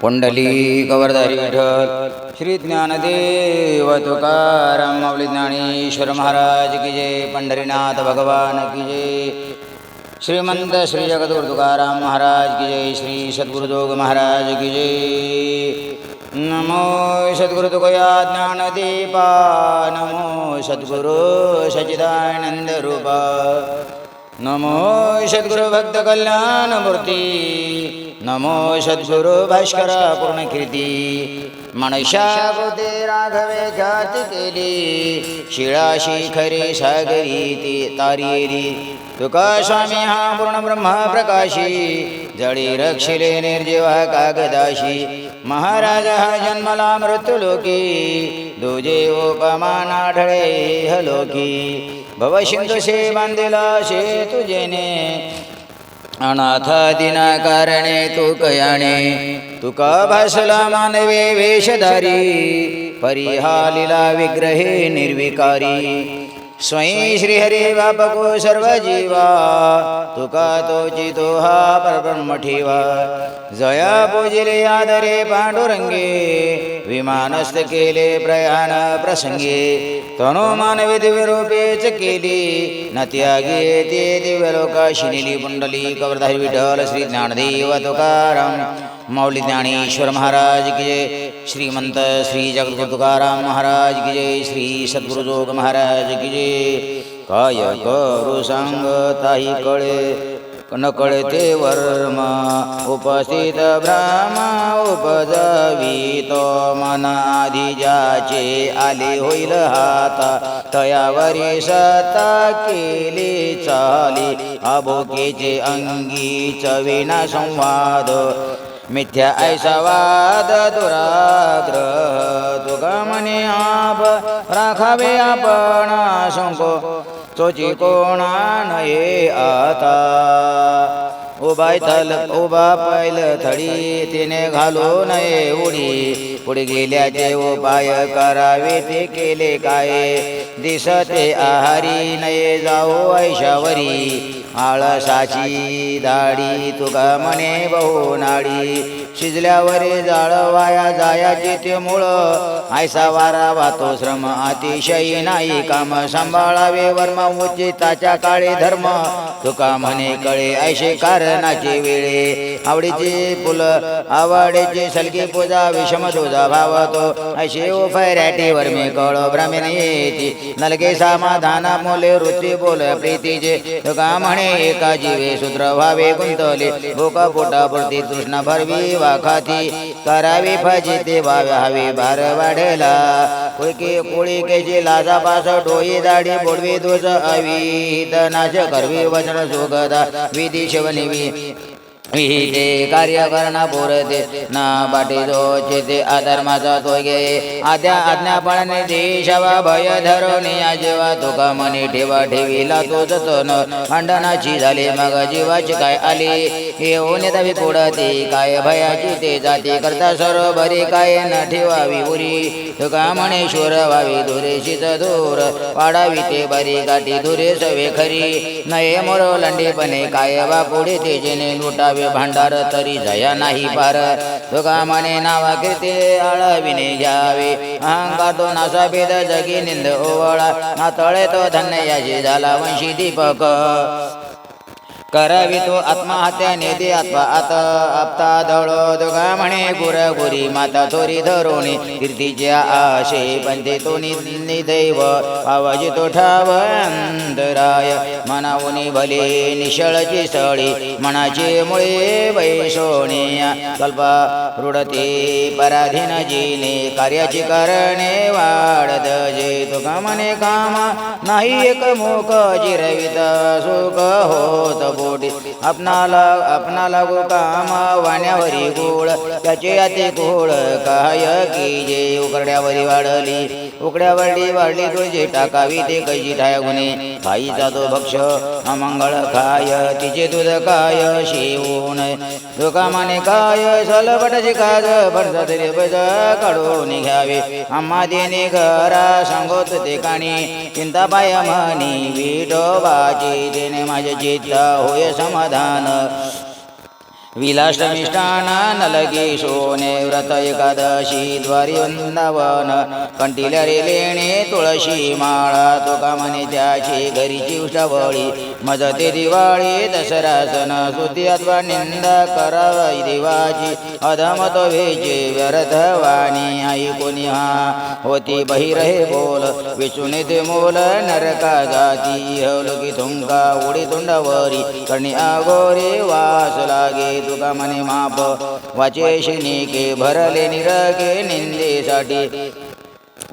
पुंडली कवरधारी विठ्ठल श्री ज्ञानदेव तुकाराम माऊली ज्ञानेश्वर महाराज की जय पंढरीनाथ भगवान की जय. श्रीमंत श्री जगद्गुरु तुकाराम महाराज की जय श्री सद्गुरुजोग महाराज की जय. नमो सद्गुरु तुकया ज्ञानदीपा नमो सद्गुरु सचिदानंद रूपा. नमो सद्गुरु भक्त कल्याण मूर्ती नमो सद्गुरु भास्कर पूर्णकीर्ती। मनुष्या राघवे ख्याती केली शिळाशी खरी सागरी ती तारिरी। तुका स्वामी हा पूर्ण ब्रह्मा प्रकाशी जळी रक्षिले निर्जीवा कागदाशी। महाराज हा जन्मला मृत्युलोकी दुजे उपमान आढळे हलोकी भव बांधिला शे तुजेने अनाथ दिना कारणे तू कयाणे तुका भासला मानवे वेशधारी परिहालिला विग्रहे निर्विकारी स्वयं श्रीहरी बापको सर्व जीवा तुका तो हा परब्रह्म ठेवा। जया पूजिले आदरे पांडुरंगे। विमानस्थ केले प्रयाण प्रसंगे। तनो मानवी दिव्यरूपेच केली। न त्यागे ते दिव्यलोकाशी निली पुंडली कवरधारी विठ्ठल श्री ज्ञानदेव तुकाराम। माऊली ज्ञानेश्वर महाराज की श्रीमंत श्री जगद्गुरु तुकाराम महाराज की जय श्री सद्गुरुजोग महाराज की जय। काय करू सांगताही कळे न कळते वर्म। उपस्थित ब्राह्म उपजावी तो मनाधी ज्याचे आले होईल हाता। तयावरी सता केली चाली अभोकेचे अंगी चविना संवाद। मिथ्या ऐसा वाद दुराग्रह तुका आप राखावे आपण शंको तोची कोणा नये आता. उभा थल उभा पैल थडी तिने घालू नये उडी. पुढे गेल्याचे उपाय करावे ते केले काय? दिसते आहारी नये जाऊ ऐशावरी. आळसाची दाढी तुका म्हणे बहु नाडी. शिजल्यावर जाळ वाया जायाचे ते मुळ. ऐसा वारा वातो श्रम अतिशयी नाही काम. सांभाळावे वर्म उचिताच्या काळे धर्म. तुका म्हणे कळे ऐशे कार कारणाचे वेळे. आवडीची फुल आवडीची सलकी पूजा विषम तुझा भावतो ऐसे फैऱ्याटी वर्मी कळ भ्रमे येते नलके समाधान मुले रुची बोल प्रीतीचे. तुका म्हणे एका जीवे सूत्र व्हावे गुंतवले. भोका पोटा पुरती तृष्णा भरवी वाखाती. करावी फजी ते व्हावे हवे भार वाढेला. कुळकी कुळी केची लाजा पास डोई दाढी बोडवी दोष अविहित नाश करवी वचन सुगदा. विधी शिवनी হয়ে विहिते कार्य करणा पुरते ना बाटे जो चेते अधर्माचा तो गे आद्या आज्ञा पाळणे देशावा भय धरवणे जेव्हा तुका मनी ठेवा ठेवीला तो जतन खंडनाची झाली मग जीवाची काय आली येऊन येतावी पुढती काय भयाची ते जाती करता सर्व बरी काय न ठेवावी उरी तुका म्हणे शूर व्हावी धुरेशीच दूर। वाढावी ते बरी गाठी धुरे सवे खरी। नये मोरो लंडीपणे काय वा पुढे ते जेने लुटावी भांडार तरी जया नाही पार. तुका मने नावा कीर्ती आळविणे घ्यावे. अहंकार तो नासा भेद जगी निंद ओवळा. नातळे तो धन्य याची झाला वंशी दीपक. करावी तो आत्महत्या नेते आत्मा आत आपता दळो दोघा म्हणे गुर गुरी माता थोरी धरोणी कीर्तीच्या आशे पंचे तो निदैव आवाजी तो ठाव अंतराय मनावनी भले निशळची स्थळी मनाचे मुळे वैशोणी कल्प रुडते पराधीन जीने कार्याची करणे वाढत जे तुका म्हणे काम नाही एक मुख जिरवित सुख होत कोटी. आपणाला आपणा लागू काम वाण्यावरी गोळ. त्याचे आते गोळ काय की जे उकरड्यावरी वाढली. उकड्या वाढली तुझे टाकावी ते कशी ठाय गुणे खाईचा तो भक्ष अमंगळ खाय तिचे दूध काय शिवून. दुकामाने काय सलबटाचे काज भरसा तरी बज काढून घ्यावे. अम्मा देणे घरा सांगत ते काणी चिंता पाय म्हणी विठोबाची देणे माझे चित्त होय समाधान. विलाष्टमिष्टान नलगी सोने व्रत एकादशी द्वारी वृंदावन कंटिल्या लेणे तुळशी माळा तुका म्हणे त्याची घरीची उष्टावळी मजते दिवाळी दसरा सण सुती अथवा निंदा करावी देवाची अधमत भेचे व्यर्थ वाणी आई कोणी हा होती बहिरहे बोल विचून ते मोल नरका जाती हवलकी तुमका उडी तोंडावरी कणी आगोरे वास लागे तुका माप वाचे के भरले निरगे निंदेसाठी.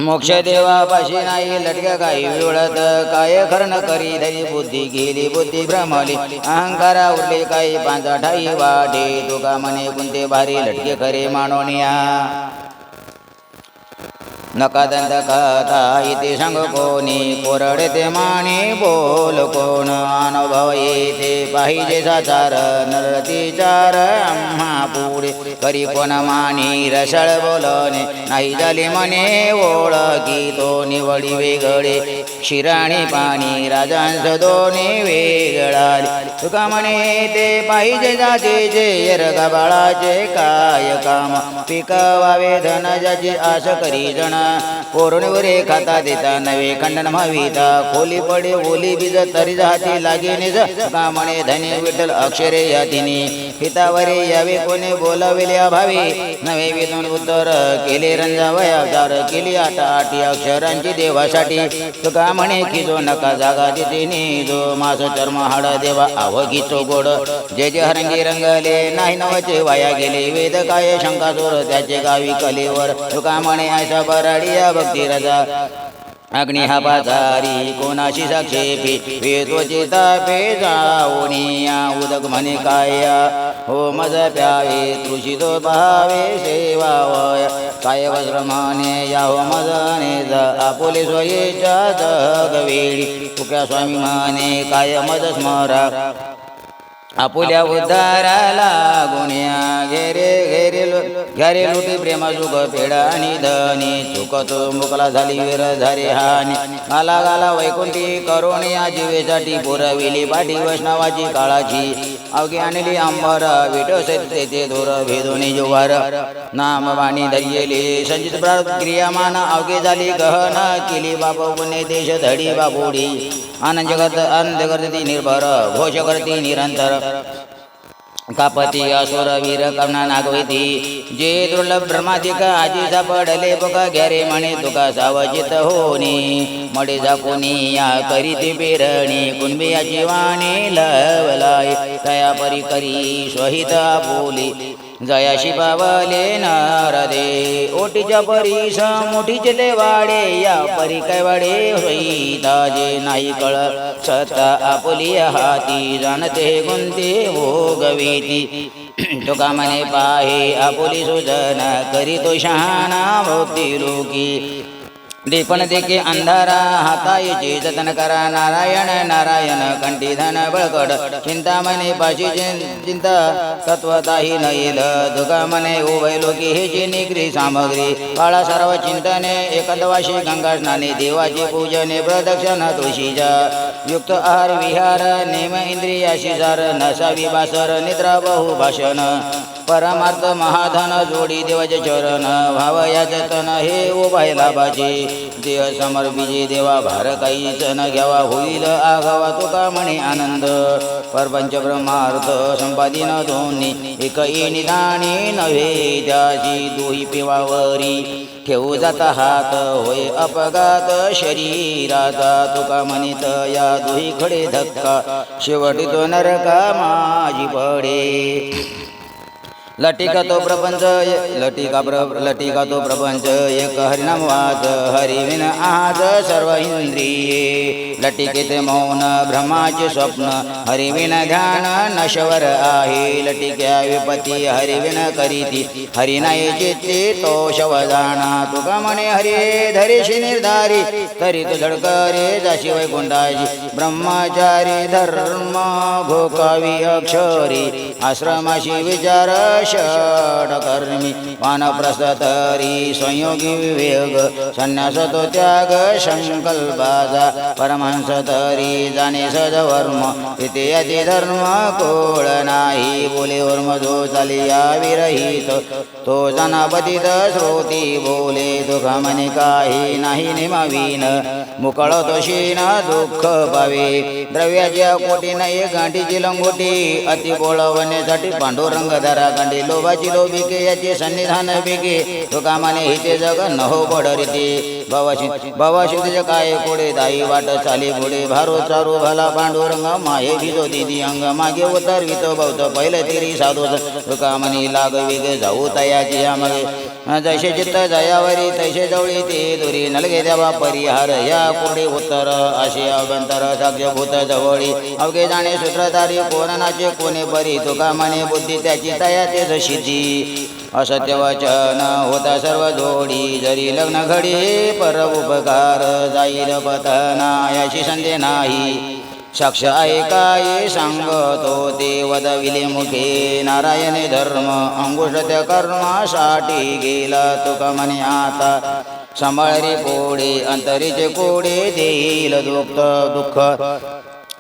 मोक्ष देवापाशी नाही लटक्या काही विळत काय खर्ण करी धरी बुद्धी गेली बुद्धी भ्रमली. अहंकारा उरले काही पांचा ठाई वाटे तुका मने कोणते भारी लटके खरे मानोनिया. नका दंत कथा इथे सांग कोणी कोरडते माने बोल कोण अनुभव येते पाहिजे साचार नरती चार आम्हा पुढे करी कोण मानी रसळ बोलणे नाही झाले मने ओळखी तो निवडी वेगळे शिराणी पाणी राजांस दोन्ही वेगळाले तुका म्हणे ते पाहिजे जातीचे एरगा बाळाचे काय काम? पिकावावे धन ज्याची आश करी जण पोरणीवरे खाता देता नवे खंडन भाविता खोली पडे ओली बीज तरी जाती लागे निज. कामणे म्हणे धनी विठ्ठल अक्षरे या तिने हितावरे यावे कोणे बोलाविले अभावी. नवे विधून उत्तर केले रंजावया अवतार. केली आता आठी अक्षरांची देवासाठी. तुका म्हणे की जो नका जागा तिने जो मास चर्म हाड देवा आवगीचो गोड. जे जे हरंगी रंगले नाही नवचे वाया गेले. वेद काय शंकासुर त्याचे गावी कलेवर. तुका म्हणे ऐसा बराडिया भक्ती रजा। अग्नी हा पाचारी कोणाशी साक्षेपी वेदोची तापे जाऊनिया उदक म्हणे काया। हो मज प्यावे तृषितो पहावे सेवावय काय वज्र या हो मजने आपुले स्वयेच्या जगवेळी तुक्या स्वामी माने काय मज स्मरा। आपुल्या उद्धाराला गुण्या घेरे घेरे लो घ्यारे लुटी प्रेम सुख पेडा आणि धनी. चुकतो मुकला झाली वीर झारे हानी. गाला गाला वैकुंठी करुणी जीवेसाठी पुरविली पाठी वैष्णवाची काळाची. अवघी आणली अंबर विटो धोर भेदोनी जुवार. नाम वाणी धरियली संचित क्रियामान अवघे झाली गहन केली बाबा पुणे देश धडी बाबोडी. आनंद जगत आनंद करती निर्भर घोष करती निरंतर. कापती असुर वीर कर्णा नागवती. जे दुर्लभ ब्रह्माधिक आजी सापडले बघा घ्यारे म्हणे तुका सावजित होनी मडे कोणी या करीती पेरणी कुणबियाची वाणी लवलाय. तया परी करी स्वहित बोली जयाशी पावले नारदे ओटीच्या परीस मोठीचे ते वाडे या परी काय वाडे होईता जे नाही कळ सता आपुली हाती जाणते गुंते भोगवीती. तुका मने पाहे आपुली सुजन करी तो शहाणा भोक्ती लोकी दीपण देखे अंधारा हातायचे जतन करा नारायण नारायण कंठी धन बळकड चिंतामणे पाशी चिंता तत्वताही न येल दुगा म्हणे उभय लोकी हे जी निग्री सामग्री काळा सर्व चिंतने एकदवाशी गंगा स्नाने देवाची पूजने प्रदक्षिण तुळशीजा युक्त आहार विहार नेम इंद्रियाशी जार नसावी बासर निद्रा बहु भाषण परमार्थ महाधन जोडी देवाचे चरण भाव या जतन हे उभाय लाभाचे. देह समर विजय देवा भार काहीच न घ्यावा होईल आगावा तुका म्हणे आनंद. परपंच ब्रह्मार्थ संपादिन दोन्ही एक निदानी नव्हे त्याची दोही पिवावरी. ठेवू जाता हात होय अपघात शरीराचा तुका म्हणित या दुही खडे धक्का. शेवटी तो नरका माझी पडे. लटिका तो प्रपंच लटिका प्र लटिका तो प्रपंच एक हरिनाम वाच हरिविन आज सर्व इंद्रिये। लटिकेत मौन भ्रमाचे स्वप्न हरिविन ध्यान नशवर आहे। लटिक्या विपती हरिविन करीती हरिनाई चित्ते तो शव जाणा तुका म्हणे हरे धरीशी निर्धारी तरी तो धडकरे जाशी वैकुंठाची। ब्रह्मचारी धर्म भोकावी अक्षरी आश्रमाशी विचार षडकर्मी वानप्रस्थ संयोगी विवेक संन्यास तो त्याग संकल्पाचा परमहंस तरी जाणे सदवर्म इथे याची धर्म कोळ नाही बोले वर्म जो चाली या विरहित तो जनापतीत श्रोती बोले दुःख म्हणे काही नाही निमावीन मुकळ तो शीन दुःख पावे द्रव्याच्या कोटी नाही गांठीची लंगोटी अति बोळवण्यासाठी पांडुरंग धरा गांठी लोभाची लोभिके याचे सन्निधान बिके तुका म्हणे हिते जग नहो बडरिते भवाशी भवाशी काय कोडे दाई वाट चाली पुढे भारो चारू भला पांडुरंग माये भिजो दिदी अंग. मागे उतर वितो बहुत पहिले तिरी साधू. तुका म्हणे लाग विग जाऊ तयाची मागे जसे चित्त जयावरी तैसे जवळी ते दुरी नलगे देवा परिहार या पुढे उत्तर असे अभ्यंतर साक्ष जवळी. अवघे जाणे सूत्रधारी कोणाचे कोणे बरी तुका मने बुद्धी त्याची तया ते जशी ती असत्य वचन होता सर्व जोडी जरी लग्न घडी पर उपकार जाईल पतना याची संधी नाही. साक्ष ऐकाये सांगतो ते वदविले मुखे नारायणे धर्म अंकुश कर्मासाठी गेला तुका म्हणे आता. सांभाळरी कोडे अंतरीचे कोडे देईल दुःख दुःख.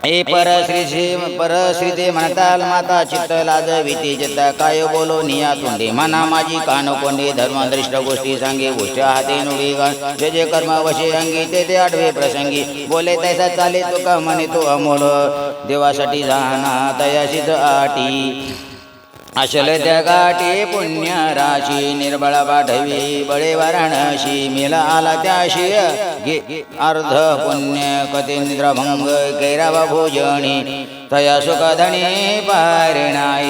हे परश्री परश्री म्हणताल माता चित्त लाज भीती चित्ता काय बोलो निया तोंडे मना माझी कान कोंडे धर्मदृष्ट गोष्टी सांगे गोष्ट हाते नुडी जे जे कर्म वशे अंगी ते ते आठवे प्रसंगी बोले तैसा चाले तुका म्हणे तो अमोल देवासाठी जाना तयाशीच आटी. अशल त्या गाठी पुण्य राशी निर्बळ पाठवी बळे वाराणसी मिला आला त्याशी अर्ध पुण्य कथे निद्राभंग कैरावा भोजनी। तया सुखधणी पारिणाई।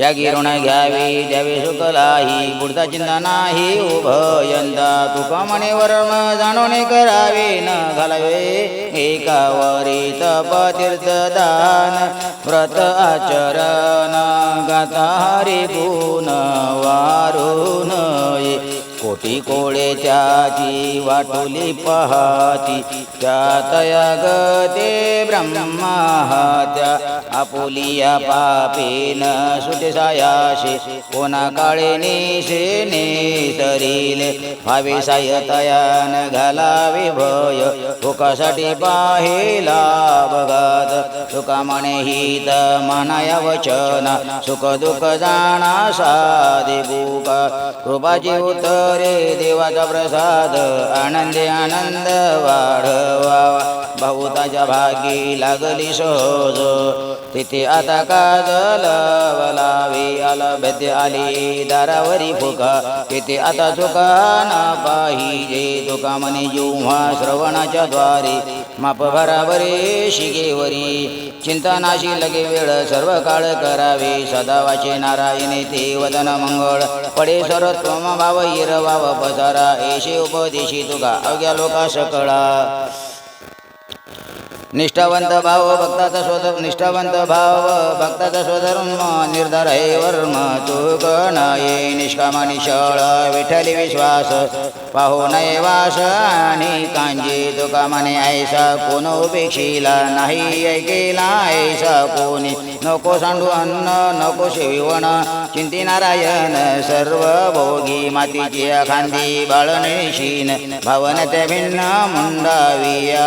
या गिरुण घ्यावी द्यावी सुखलाही पुढचा चिंता नाही उभयंदा तुका म्हणे वर्म जाणून करावे न घालावे एकावरी तप तीर्थदान। व्रत आचरण गाता हरी गुण वारून कोटी कोळे त्याची वाटुली पहाती. त्या तया गते ब्रह्मा त्या आपुलिया पापेन सुटसायाशी कोणा काळे निशेने नेसरीले भावे साय तयान घालावे भय. तुकासाठी पाहिला बघत. तुका म्हणे हित मानाया वचना. सुख दुःख जाणा साधे बुका कृपाची उतर रे देवाचा प्रसाद आनंदे आनंद वाढवा. भाऊताच्या भागी लागली सहज तिथे आता काजल वलावी आला भेद्य आली दारावरी फुका. तिथे आता चुका ना पाहिजे तुका म्हणे जेव्हा श्रवणाच्या द्वारे. माप भरावरे शिगेवरी चिंतानाशी लगे वेळ सर्व काळ करावे. सदा वाचे नारायणे ते वदन मंगळ पडे सर्वत्वम भाव हिर वाव पसारा येशे उपदेशी तुका अवघ्या लोका सकळा निष्ठावंत भाव भक्ताचा शोध निष्ठावंत भाव भक्ताचा स्वधर्म निर्धार हे वर्म चूक नाही निष्कामा निशळ विठ्ठली विश्वास पाहू नये वास आणि कांजी तुका म्हणे ऐसा कोण उपेक्षिला नाही ऐकेला ऐसा कोणी? नको सांडू अन्न नको शिवण चिंती नारायण सर्व भोगी मातीची खांदी बाळणशीन भावन त्या भिन्न मुंडाविया.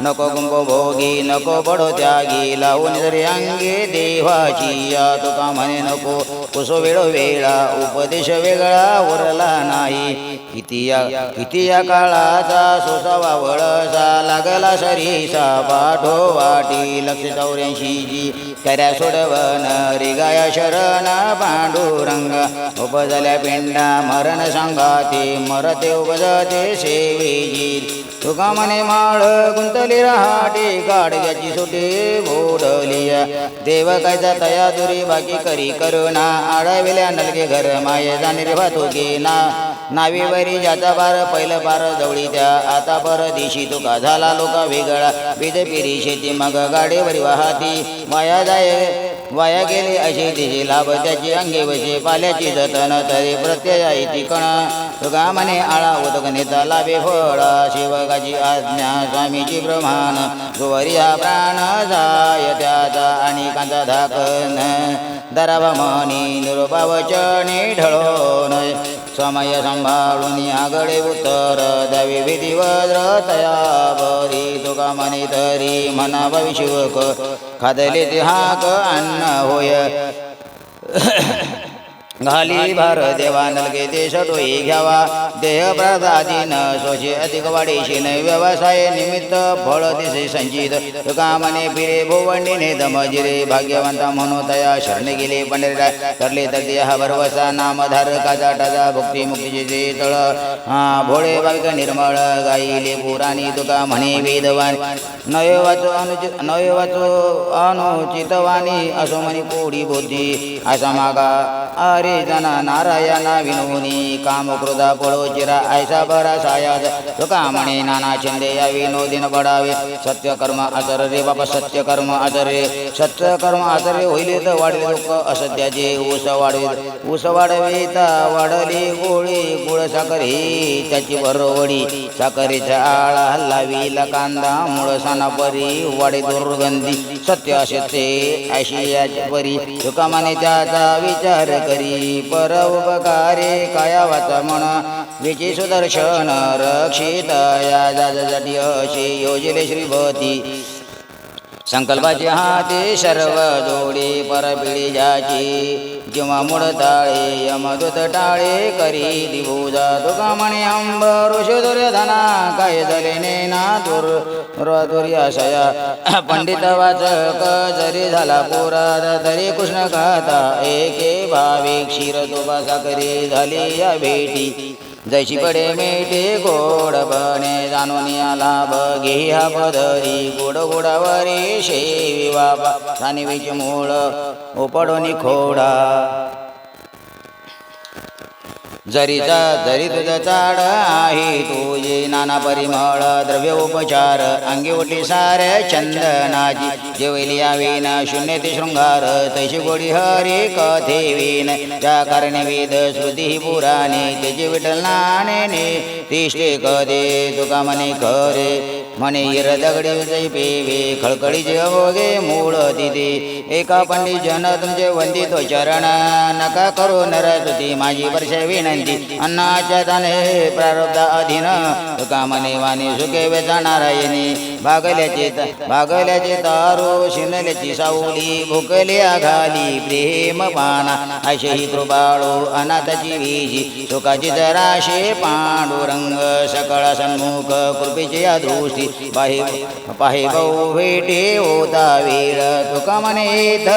नको कुंभ भोगी नको बडो त्यागी लावून जरी अंगे देवाची या तुका म्हणे नको. कुसो वेळो वेळा उपदेश वेगळा उरला नाही. किती या किती या काळाचा सोसावा वळसा लागला सरीसा पाठो वाटी. लक्ष चौऱ्याऐंशी जी कऱ्या सोडवन रिगाया शरण पांडुरंग. उपजल्या पिंडा मरण सांगाते मरते उपजते सेवेजी तुका मने माळ गुंतली रहाटे गाडग्याची सुटे बोडलिया देव कायचा तया दुरी बाकी करी करुणा. आडविल्या नलगे घर माये जाणे रे भातुके ना नावीवरी ज्याचा बार पहिलं पार जवळी त्या आता पर दिशी तुका झाला लोका वेगळा. बीज पिरी शेती मग गाडीवरी वाहती. वाया जाय वाया गेली अशी दिशी लाभ त्याची अंगे वशी. पाल्याची जतन तरी प्रत्यय ती कण. तुका म्हणे आळा उदक नेता लाभे फळा आज्ञा स्वामीची प्रमाण. जोवरी प्राण जाय त्याचा आणि कांचा धाकन. दरावा मनी निरोपावचने ढळोन. समय सांभाळून आगळे उतर द्यावे विधी वज्र तया बरी तुका म्हणे तरी म्हणा भविष्यक खादले ते हाक अन्न होय. घाली भार देवा नलगे ते सटोई घ्यावा. देह प्रदाधीन स्वचे अधिक वाढीशीन व्यवसाय निमित्त फळ दिसे संचित. कामाने फिरे भोवंडीने दमजिरे भाग्यवंता म्हणून तया शरणे गेले पंढरीला करले तर देहा भरवसा नामधारकाचा टाजा भक्ती मुक्तीचे जे तळ हा भोळे भाविक निर्मळ गाईले पुराणी तुका म्हणे वेदवान. नय वाचो अनुचित नय वाचो अनुचितवाणी असो म्हणे कोडी बुद्धी. असा मागा अरे जना नारायणा विनोनी काम क्रोधा पळो चिरा ऐसा बरा सायाद तुका नाना छंदे या विनोदीन बडावे सत्य कर्म आचर रे बाबा सत्य कर्म रे सत्य कर्म आचरे होईल तर वाढवे लोक असत्याचे ऊस वाढवे। ऊस वाढविता वाढली गोळी गुळ साखर ही त्याची बरोवडी साखरेच्या आळा हल्लावीला कांदा मुळ साना परी वाडे दुर्गंधी सत्य असते आशियाच्या परी तुकामाने त्याचा विचार करी पर उपकारी काया म्हण विची सुदर्शन रक्षित। या जाजासाठी अशी योजले श्रीभवती। संकल्पाची हाती सर्व जोडी परपिळी जाची। जेव्हा मुळ ताळे यमदूत टाळे करी दिभुजा तुका म्हणे अंब ऋषी काय झाले नेना दुर दुर्याशया पंडित वाचक जरी झाला पुरा तरी कृष्ण गाता एके भावे क्षीर तुपा साखरे झाली या भेटी जैशी पडे मेटे गोड बने जाणून लाभ घे हा पदरी गोड गोडावरी शेवी बाबा सानिवीची मूळ उपडोनी खोडा. जरीचा जरी तुझं चाड आहे ये नाना परिमळ द्रव्य उपचार अंगी उठी सार जेवली आवीन शून्य ते शृंगार तैशी गोडी हरी कथे वीन त्या कारणे वेद श्रुती ही पुराणे त्याची विठ्ठल नाणे तिष्ठे कदे तुका मने खरे. म्हणे हिर दगडी जै पेवे खळखळीचे अवघे मूळ तिथे. एका पंडित जन तुमचे वंदित चरण नका करू नरसुती माझी वर्ष विनंती अन्नाच्या दाने प्रारब्ध अधीन। तुका म्हणे वाणी सुखे वेचाणारायणी भागल्याचे भागल्याचे तारो शिनल्याची सावली भुकल्या घाली प्रेम पाना। अशी कृपाळू अनाथाची वीजी। सुखाची जराशे पांडुरंग सकळ सन्मुख कृपेची अदृष्टी। दृष्टी पाहे भाऊ भेटे होता वीर। तुका म्हणे येत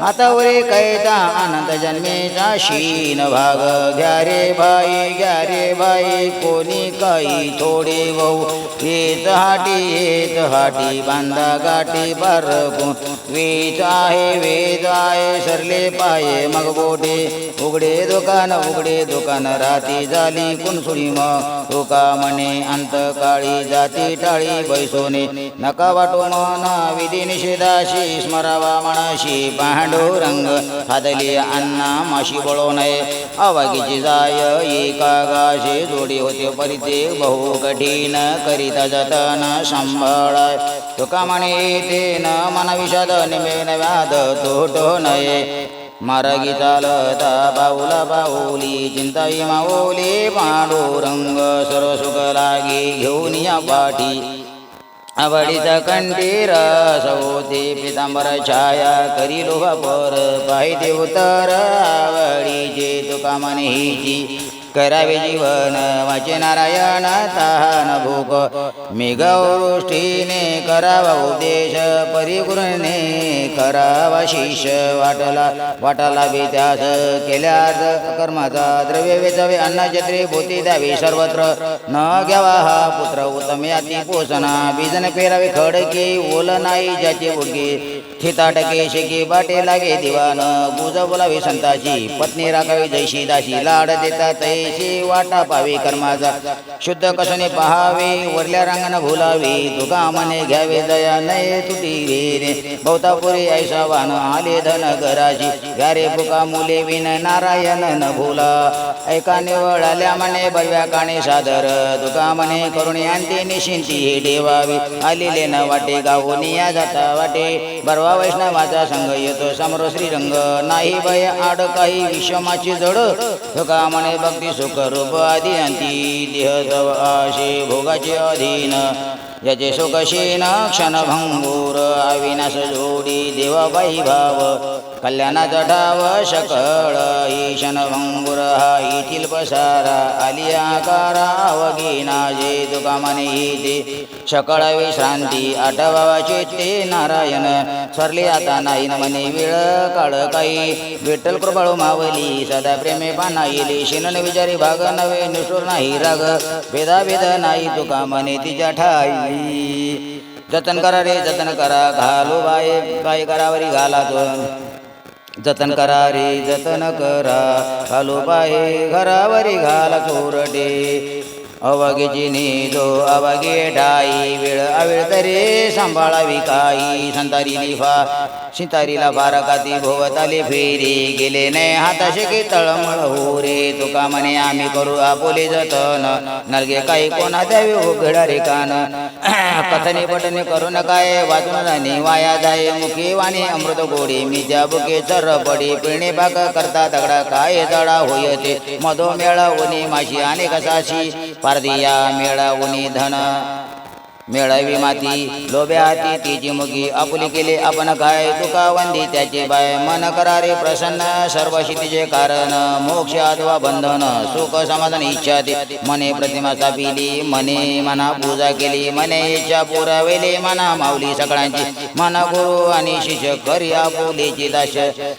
हातावरे कैता अनंत जन्मेचा शीन भाग। घ्या रे भाई घ्या रे भाई कोणी काही थोडे भाऊ येत हाटी येत हाटी बांधा गाठी बारकून वेद आहे वेद आहे सरले पाये मग बोटे. उघडे दुकान उघडे दुकान राती झाली कुणसुडी मग. तुका म्हणे अंत काळी जाती टाळी बैसोने. नका वाटो मना विधी निषेधाशी स्मरावा मनाशी पांडुरंग हादली अन्ना माशी बळो नये आवागीची जाय एका गाशे जोडी होते परिते बहु कठीण करीता जतन सांभाळाय तुका म्हणे ते न मन विषाद निमेन व्याध तोटो नये। मार्गी चालता बाऊला बाऊली चिंताई माऊली पांडुरंग सर्व सुख लागी घेऊन या पाठी। आवडीचा कंठीर सौती पितांबर छाया करी लोहा पर पाहिजे उतर आवडीचे तुका मन हिची करावे जीवन वाचे नारायण तान भूक। मेघवृष्टीने करावा उपदेश परिगुरुने करावा शिष वाटला। वाटाला विद्यास केल्या कर्माचा द्रव्य वेचावे अन्नछत्री भूती द्यावी सर्वत्र। न घ्यावा हा पुत्र उत्तम याती पोसना बीजन पेरावे खडकी ओल नाही ज्याची बुडके। थिताटके शेकी बाटे लागे दिवान बुज बोलावी संताची पत्नी राखावी जैशी दाशी लाड देता तैशी वाटा पावी कर्माचा शुद्ध कसने पहावे वरल्या रांगण भुलावी तुका मने घ्यावे दया नये तुटी रे बहुतापुरी ऐसा वान आले धन घराची घारे फुका मुले विन नारायण न भुला ऐका निवळाल्या मने बलव्या काणे सादर तुका मने करुणी अंती निशिंती हे ठेवावी आलेले न वाटे गावोनी या जाता वाटे बरवा वैष्णवाचा संघ येतो समर श्रीरंग. नाही भय आड काही विषमाची जड. धका म्हणे भक्ती सुख रूप आदी अंती देह तव आशे भोगाचे अधीन. याचे सुखशीन क्षणभंगूर अविनाश जोडी देवाबाई भाव. कल्याणाचा ठाव शकळ ईशन भंगुर हा येथील पसारा आली आकारा अवघीना जे तुका मने ते शकळ विश्रांती आठवावा ते नारायण. सरले आता नाही मने म्हणे वेळ काळ काही. विठ्ठल कृपाळू मावली सदा प्रेमे पाना येली शिनन विचारी भाग नवे निष्ठुर नाही राग. भेदा भेद नाही तुका मने तिच्या ठाई. जतन करा रे जतन करा घालू बाय बाई करावरी घाला तो जतन करा रे जतन करा. घालो बाय घरावरी घाला चोरटे. अवागेची जो अवागे डाई वेळ अवेळ तरी सांभाळावी काही. संतारी लिफा सितारीला बारकाती भोवताली फेरी गेले नाही हाताशी की तळमळ हो रे तुका म्हणे आम्ही करू आपोले जतन. नलगे काही कोणा द्यावे उघडा रे कान. कथने पटने करू नकाय वाचून जाणे वाया जाय. मुखी वाणी अमृत गोडी मी ज्या बुके चर पडी. पिणे भाग करता दगडा काय जडा होय ते मधो मेळा उनी माशी आणि कसाशी पारदिया मेळा उनी धन. मेळावी माती लोभे हाती तिची मुगी आपुली केले आपण काय? तुका वंदी त्याचे बाय. मन करारे प्रसन्न सर्व शितीचे कारण मोक्ष अथवा बंधन सुख समाधान इच्छा दे. मने प्रतिमा स्थापिली मने मना पूजा केली मने इच्छा पुरवेले मना माऊली सगळ्यांची. मन गुरु आणि शिष्य करी आपुलीची दाश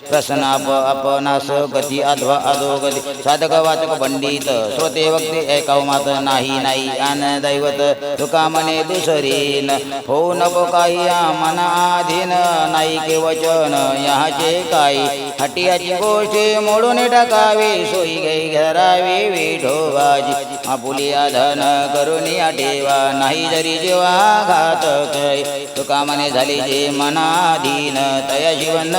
प्रसन्न आप आपणास गती अथवा अधोगती. साधक वाचक पंडित श्रोते वक्ते ऐकाव मात नाही नाही आन दैवत. तुका मने विसरीन हो नको काही मनाधीन नाही के वचन याचे काही हटियाची गोष्टी मोडून टाकावी सोयी गई घरावी विठोबाजी. आपुली धन करून ठेवा नाही जरी जेव्हा घात तुका मने झाली जे मनाधीन तया जीवन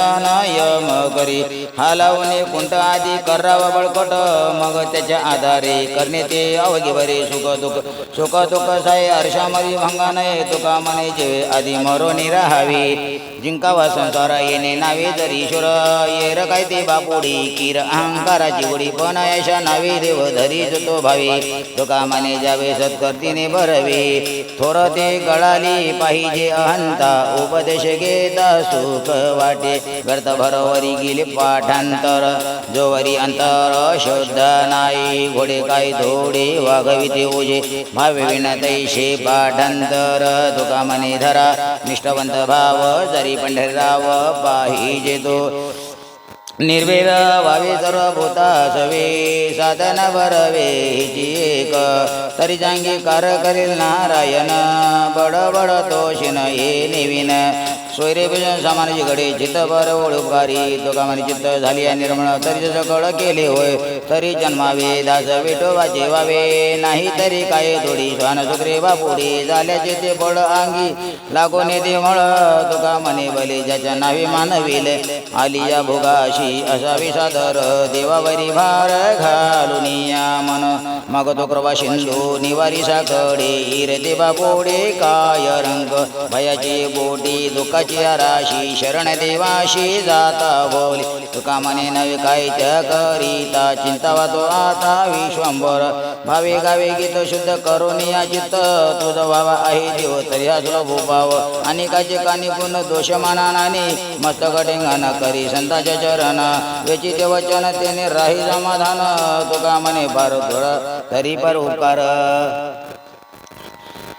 यम करी. हालावणे कुंट आधी करावा बळकट मग त्याच्या आधारे करणे ते अवघे बरे सुख दुःख. सुख दुःख साय हर्षामध्ये भंगा नये तुका मने जे आधी मरोनी राहावी. जिंकावा संसार येणे नावे जरी ईश्वर येर काय ते बापुडी किर अहंकाराची उडी पण यशा नावे देव धरी तो भावी. तुका मने जावे सत्कर्तीने भरवी थोर ते गळाली पाहिजे अहंता उपदेश घेता सुख वाटे. व्यर्थ भरवरी गेले पाठांतर जोवरी अंतर शुद्ध नाही. घोडे काय धोडे वाघविते ओजे भावे विनतैशे पाठांतर. तुका मने धरा निष्ठवंत भाव जरी पंढरीराव पाहिजे तो. निर्वेद व्हावे सर्व भूता सवे साधन भरवे हिची एक। तरी जांगी कार करील नारायण बडबड तोषिन हे नेविन। सोयरे भजन सामानाची घडे चित्त बर ओळुकारी तुका चित्त झाली आहे निर्मळ तरी सकळ केले होय तरी जन्मावे दास विठोबा जेवावे. नाही तरी काय थोडी श्वान सुग्रीवा बापुडी झाल्याचे ते बळ अंगी लागून येते मळ तुका म्हणे बले ज्याच्या नावे मानविले. आली या भोगाशी असा विसादर देवावरी भार घालून या मन. मग तो कृपा सिंधू निवारी साकडे हिरदे देवा काय रंग. भयाची बोटी दुःखाची राशी शरण देवाशी जाता बोले. तुका म्हणे नवे काय त्या करीता चिंता वातो आता विश्वंभर. भावे गावे गीत शुद्ध करून या चित्त. तुझ भावा आहे देव तरी असलो तुला भूपाव. आणि काचे कानी गुण दोष माना नानी मस्तक ढेंगाना करी संताच्या चरण वेची ते वचन त्याने राही समाधान. तुका म्हणे फार थोडा तरी पर उपकार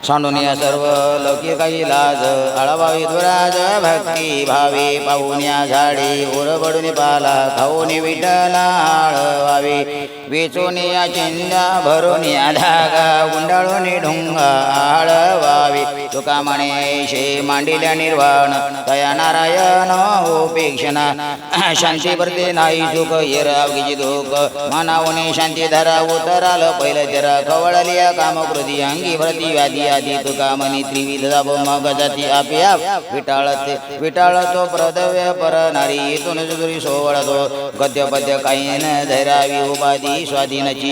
सांडून या सर्व लौकिक लाज आळवावी दुराज भक्ती भावी पाहून या झाडी उरबडून पाला खाऊन विठला आळवावी वेचून या भरून या धागा गुंडाळून ढुंगा आळवावी तुका म्हणे शे मांडिल्या निर्वाण तया नारायण उपेक्षणा शांती भरते नाही सुख येरावगीची धोक मनावणे शांती धरा उतराल पहिलं जरा कवळली या कामकृती अंगी भरती व्याधी आधी तुका मनी त्रिविध दाबो मग जाती आपे आप विटाळते विटाळतो प्रदव्य पर नारी इथून जुरी सोवळतो। गद्य पद्य काही न धैरावी उपाधी स्वाधीनची।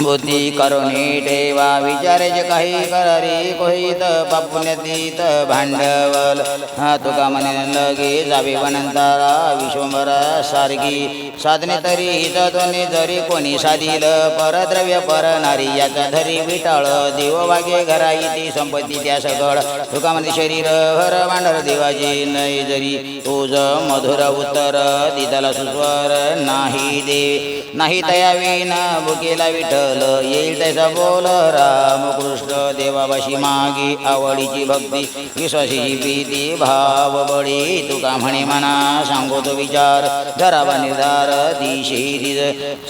बुद्धी करुणी ठेवा विचारायचे काही करारी कोहित पापुण्यातीत भांडवल. हा तुका म्हणे लगे जावे वनंतारा विश्वभर सारखी साधने तरी हित दोन्ही जरी कोणी साधील परद्रव्य पर नारी याचा धरी विटाळ देव वागे घरा ती संपत्ती त्या सगळ. तुका म्हणे शरीर हर मांडर देवाजी नय जरी. तुझ मधुर उत्तर दिताला सुस्वर नाही दे. नाही तया विना बुकेला विठ्ठल येईल त्याचा बोल. राम कृष्ण देवाबाशी मागे आवडीची भक्ती. विश्वासीची प्रीती भाव बळी. तुका म्हणे मना सांगो तो विचार. धरावा निर्धार दिशे दिज.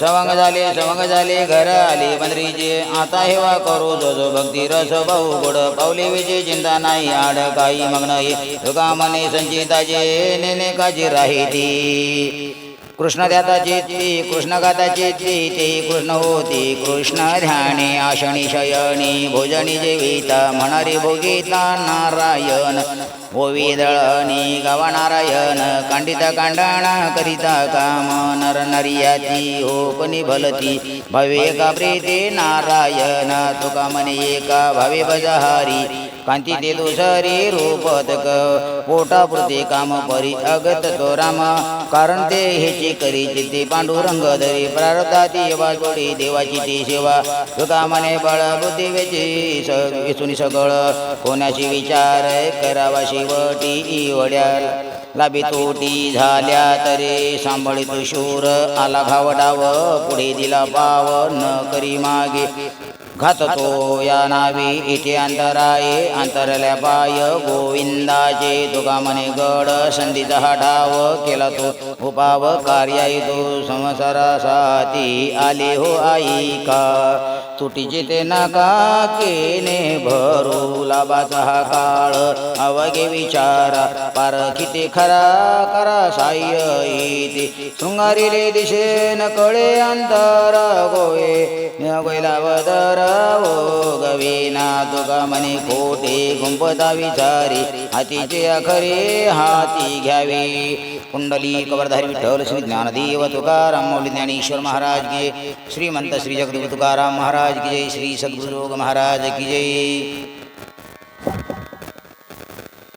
सवंग झाले सवंग झाले घर आले मंत्रीचे आता हेवा करू जो जो भक्ती रस बहु गोड. पावले विजे चिंता नाही आड काही मग नाही तुका म्हणे संचिताचे नेने काजी राहिती. कृष्ण ध्याता चेती कृष्ण गाता चेती ते कृष्ण होती कृष्ण ध्याने आशणी शयणी भोजनी जेविता म्हणारी भोगिता नारायण ओवी दळणी गावा नारायण कांडिता कांडाणा करिता काम नर नरियाती हो भलती भवे का प्रीती नारायण तुका मने एका भावे बजहारी कांती ते दुसरी रूपतक पोटापुरते काम परी अगत तो राम कारण ते हेची करी चित्ते पांडुरंग धरी. प्रारब्धाती येवा जोडी देवाची ती सेवा. तुका बळ बुद्धी वेची विसुनी सगळ. कोणाशी विचार करावा शिवटी वड्याल. लाभी तोटी झाल्या तरी सांभाळी शूर आला घावडाव पुढे दिला पाव न करी मागे. घाततो या नावी इथे अंतराये अंतरल्या पाय गोविंदाचे तुका म्हणे गड संधीचा हटाव ठाव केला तो उपाव कार्य तो संसारासाठी आले हो आई का? तुटीचे ते नका केने भरू लाभाचा हा काळ. अवघे विचारा पार किती खरा करा साह्य येते शृंगारीले दिशेन कळे अंतर गोये गोयला वदर ओ गवीना तुका मनी खोटे गुंपता विचारी. हातीचे अखरे हाती घ्यावे. कुंडली कवरधारी विठ्ठल श्री ज्ञानदेव तुकाराम मौली ज्ञानेश्वर महाराज गे श्रीमंत श्री जगदेव तुकाराम महाराज महाराज की जय श्री सद्गुरु महाराज की जय।